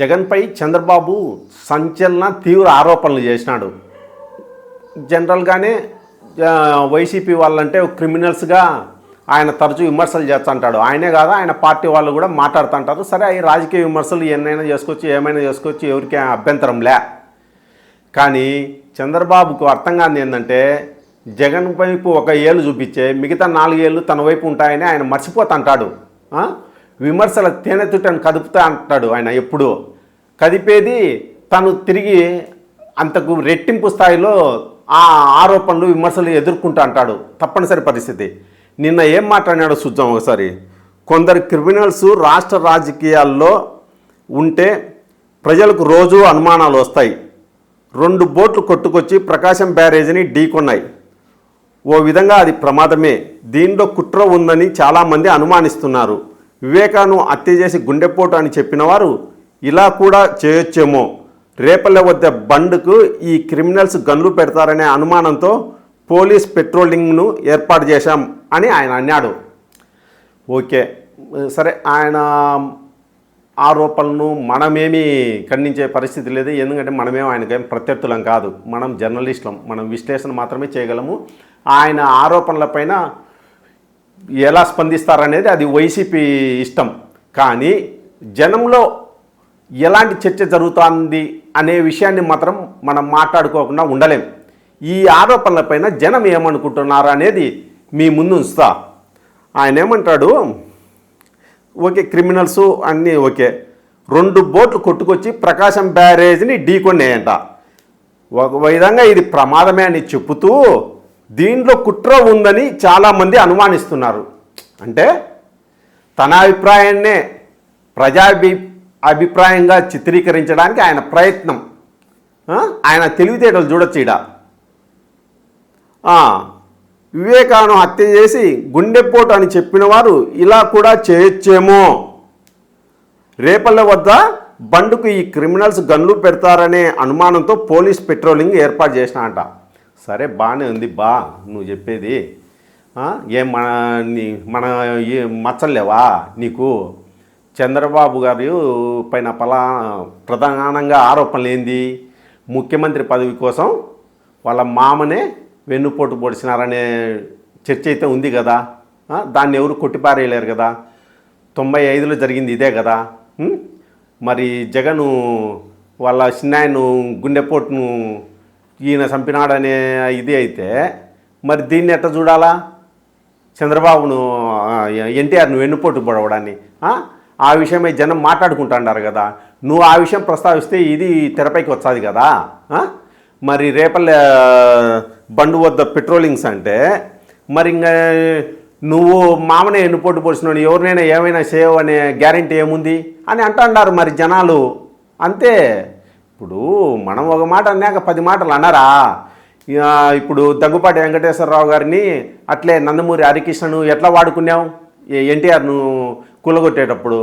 జగన్పై చంద్రబాబు సంచలన తీవ్ర ఆరోపణలు చేసినాడు. జనరల్గానే వైసీపీ వాళ్ళంటే క్రిమినల్స్గా ఆయన తరచూ విమర్శలు చేస్తుంటాడు. ఆయనే కాదు ఆయన పార్టీ వాళ్ళు కూడా మాట్లాడుతుంటారు. సరే ఈ రాజకీయ విమర్శలు ఎన్నైనా చేసుకోవచ్చు ఏమైనా చేసుకోవచ్చు ఎవరికి అభ్యంతరం లే. కానీ చంద్రబాబుకు అర్థం కాని ఏంటంటే జగన్ వైపు ఒక ఏళ్ళు చూపించే మిగతా నాలుగేళ్ళు తన వైపు ఉంటాయని ఆయన మర్చిపోతుంటాడు. విమర్శల తేనెతుటను కదుపుతా అంటాడు ఆయన ఎప్పుడు. కదిపేది తను తిరిగి అంతకు రెట్టింపు స్థాయిలో ఆ ఆరోపణలు విమర్శలు ఎదుర్కొంటూ అంటాడు. తప్పనిసరి పరిస్థితి. నిన్న ఏం మాట్లాడాడు చూద్దాం ఒకసారి. కొందరు క్రిమినల్స్ రాష్ట్ర రాజకీయాల్లో ఉంటే ప్రజలకు రోజు అనుమానాలు వస్తాయి. రెండు బోట్లు కొట్టుకొచ్చి ప్రకాశం బ్యారేజీని ఢీకొన్నాయి ఓ విధంగా అది ప్రమాదమే. దీనిలో కుట్ర ఉందని చాలామంది అనుమానిస్తున్నారు. వివేకాను హత్య చేసి గుండెపోటు అని చెప్పిన వారు ఇలా కూడా చేయొచ్చేమో. రేపల్లె వద్ద బండ్కు ఈ క్రిమినల్స్ గన్లు పెడతారనే అనుమానంతో పోలీస్ పెట్రోలింగ్ను ఏర్పాటు చేశాం అని ఆయన అన్నాడు. ఓకే. సరే ఆయన ఆరోపణలను మనమేమి ఖండించే పరిస్థితి లేదు. ఎందుకంటే మనమేం ఆయనకేం ప్రత్యర్థులం కాదు. మనం జర్నలిస్టులం. మనం విశ్లేషణ మాత్రమే చేయగలము. ఆయన ఆరోపణలపైన ఎలా స్పందిస్తారనేది అది వైసీపీ ఇష్టం. కానీ జనంలో ఎలాంటి చర్చ జరుగుతోంది అనే విషయాన్ని మాత్రం మనం మాట్లాడుకోకుండా ఉండలేం. ఈ ఆరోపణలపైన జనం ఏమనుకుంటున్నారు అనేది మీ ముందు ఉంచుతా. ఆయన ఏమంటాడు ఓకే క్రిమినల్స్ అన్నీ ఓకే. రెండు బోట్లు కొట్టుకొచ్చి ప్రకాశం బ్యారేజ్ని ఢీకొన్నాయంట. ఒక విధంగా ఇది ప్రమాదమే అని చెబుతూ దీంట్లో కుట్ర ఉందని చాలామంది అనుమానిస్తున్నారు. అంటే తన అభిప్రాయాన్నే ప్రజాభి అభిప్రాయంగా చిత్రీకరించడానికి ఆయన ప్రయత్నం. ఆయన తెలివితేటలు చూడొచ్చు వివేకాను హత్య చేసి గుండెపోటు అని చెప్పిన వారు ఇలా కూడా చేయొచ్చేమో. రేపల్ల వద్ద బండుకు ఈ క్రిమినల్స్ గన్లు పెడతారనే అనుమానంతో పోలీస్ పెట్రోలింగ్ ఏర్పాటు చేసిన అంట సరే బాగానే ఉంది బా నువ్వు చెప్పేది. ఏం మన నీ మన ఏ మచ్చలేవా నీకు? చంద్రబాబు గారు పైన పలా ప్రధానంగా ఆరోపణలు ఏంది? ముఖ్యమంత్రి పదవి కోసం వాళ్ళ మామనే వెన్నుపోటు పొడిచినారనే చర్చ అయితే ఉంది కదా. దాన్ని ఎవరు కొట్టిపారేయలేరు కదా. తొంభై ఐదులో జరిగింది ఇదే కదా. మరి జగను వాళ్ళ చిన్నాయను గుండెపోటును ఈయన చంపినాడనే ఇది అయితే మరి దీన్ని ఎట్లా చూడాలా? చంద్రబాబును ఎన్టీఆర్ నువ్వు ఎన్నుపోటు పడవడాన్ని ఆ? విషయమై జనం మాట్లాడుకుంటున్నారు కదా. నువ్వు ఆ విషయం ప్రస్తావిస్తే ఇది తెరపైకి వచ్చాది కదా మరి రేపల్లె బండు వద్ద పెట్రోలింగ్స్ అంటే మరి ఇంకా నువ్వు మామనే ఎన్నుపోటు పొడిచినాడు ఎవరినైనా ఏమైనా సేవ్ అనే గ్యారంటీ ఏముంది? అని అంటారు మరి జనాలు. అంతే. ఇప్పుడు మనం ఒక మాట అన్నాక పది మాటలు అన్నారా? ఇక ఇప్పుడు దగ్గుపాటి వెంకటేశ్వరరావు గారిని అట్లే నందమూరి హరికృష్ణను ఎట్లా వాడుకున్నావు? ఎన్టీఆర్ను కూలగొట్టేటప్పుడు?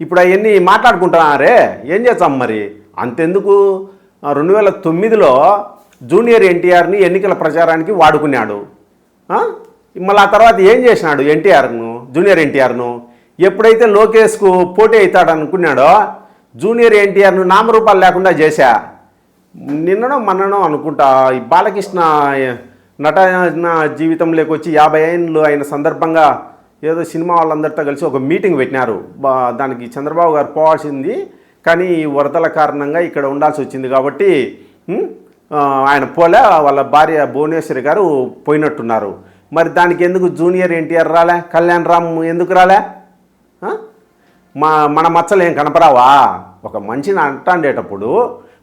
ఇప్పుడు అవన్నీ మాట్లాడుకుంటున్నారే? ఏం చేస్తాం మరి? అంతెందుకు? రెండు వేల తొమ్మిదిలో జూనియర్ ఎన్టీఆర్ని ఎన్నికల ప్రచారానికి వాడుకున్నాడు. మళ్ళీ ఆ తర్వాత ఏం చేసినాడు ఎన్టీఆర్ను జూనియర్ ఎన్టీఆర్ను? ఎప్పుడైతే లోకేష్కు పోటీ అవుతాడనుకున్నాడో జూనియర్ ఎన్టీఆర్ను నామరూపాలు లేకుండా చేశా. నిన్ననో మన్ననో అనుకుంటా ఈ బాలకృష్ణ నటన జీవితంలోకి వచ్చి యాభై ఏళ్ళు అయిన సందర్భంగా ఏదో సినిమా వాళ్ళందరితో కలిసి ఒక మీటింగ్ పెట్టినారు. బా- దానికి చంద్రబాబు గారు పోవాల్సింది కానీ ఈ వరదల కారణంగా ఇక్కడ ఉండాల్సి వచ్చింది కాబట్టి ఆయన పోలే వాళ్ళ భార్య భువనేశ్వరి గారు పోయినట్టున్నారు. మరి దానికి ఎందుకు జూనియర్ ఎన్టీఆర్ రాలే? కళ్యాణ్ రామ్ ఎందుకు రాలే? మా మన మచ్చలు ఏం కనపరావా ఒక మనిషిని అంటాండేటప్పుడు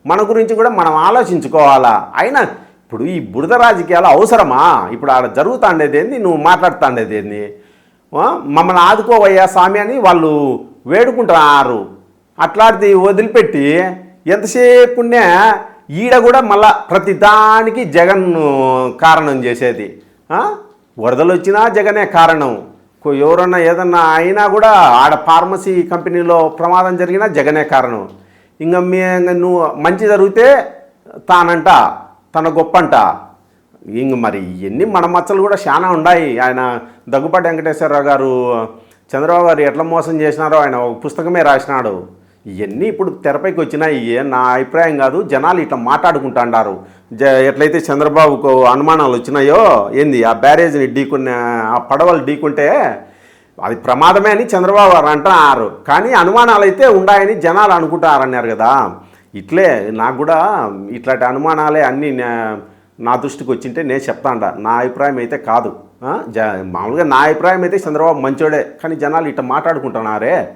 మన గురించి కూడా మనం ఆలోచించుకోవాలా? అయినా ఇప్పుడు ఈ బురద రాజకీయాలు అవసరమా? ఇప్పుడు ఆడ జరుగుతాండేది ఏంది? నువ్వు మాట్లాడుతాండేది ఏంది? మమ్మల్ని ఆదుకోవయ్యా స్వామి అని వాళ్ళు వేడుకుంటున్నారు. అట్లాంటిది వదిలిపెట్టి ఎంతసేపునే ఈడ కూడా మళ్ళా ప్రతి దానికి జగన్ కారణం చేసేది. వరదలు వచ్చినా జగనే కారణం. ఎవరన్నా ఏదన్నా అయినా కూడా ఆడ ఫార్మసీ కంపెనీలో ప్రమాదం జరిగినా జగనే కారణం. ఇంకా మీ ఇంకా నువ్వు మంచి జరిగితే తానంట తన గొప్పంట. ఇంక మరి ఇవన్నీ మన మచ్చలు కూడా చాలా ఉన్నాయి ఆయన దగ్గుపాటి వెంకటేశ్వరరావు గారు చంద్రబాబు గారు ఎట్లా మోసం చేసినారో ఆయన ఒక పుస్తకమే రాసినాడు. ఇవన్నీ ఇప్పుడు తెరపైకి వచ్చినాయి ఏ నా అభిప్రాయం కాదు. జనాలు ఇట్లా మాట్లాడుకుంటాండారు. జ ఎట్లయితే చంద్రబాబుకు అనుమానాలు వచ్చినాయో ఏంది ఆ బ్యారేజ్ని ఢీకొన్న ఆ పడవలు ఢీకుంటే అది ప్రమాదమే అని చంద్రబాబు గారు అంటున్నారు. కానీ అనుమానాలు అయితే ఉన్నాయని జనాలు అనుకుంటారన్నారు కదా. ఇట్లే నాకు కూడా ఇట్లాంటి అనుమానాలే అన్నీ నా- నా దృష్టికి వచ్చింటే నేను చెప్తాండ. నా అభిప్రాయం అయితే కాదు జ మామూలుగా నా అభిప్రాయం అయితే చంద్రబాబు మంచోడే. కానీ జనాలు ఇట్లా మాట్లాడుకుంటున్నారే.